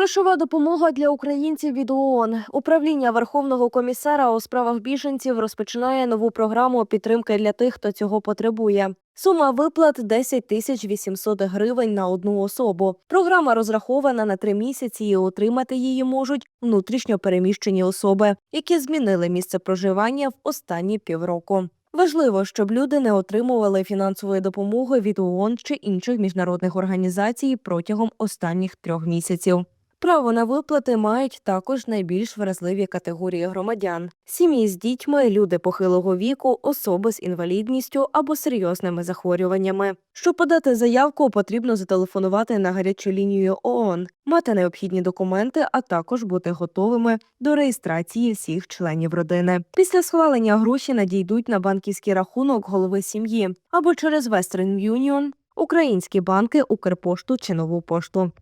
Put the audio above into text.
Грошова допомога для українців від ООН. Управління Верховного комісара у справах біженців розпочинає нову програму підтримки для тих, хто цього потребує. Сума виплат 10 тисяч 800 гривень на одну особу. Програма розрахована на три місяці, і отримати її можуть внутрішньо переміщені особи, які змінили місце проживання в останні півроку. Важливо, щоб люди не отримували фінансової допомоги від ООН чи інших міжнародних організацій протягом останніх трьох місяців. Право на виплати мають також найбільш вразливі категорії громадян: сім'ї з дітьми, люди похилого віку, особи з інвалідністю або серйозними захворюваннями. Щоб подати заявку, потрібно зателефонувати на гарячу лінію ООН, мати необхідні документи, а також бути готовими до реєстрації всіх членів родини. Після схвалення гроші надійдуть на банківський рахунок голови сім'ї або через Western Union, українські банки, Укрпошту чи нову пошту.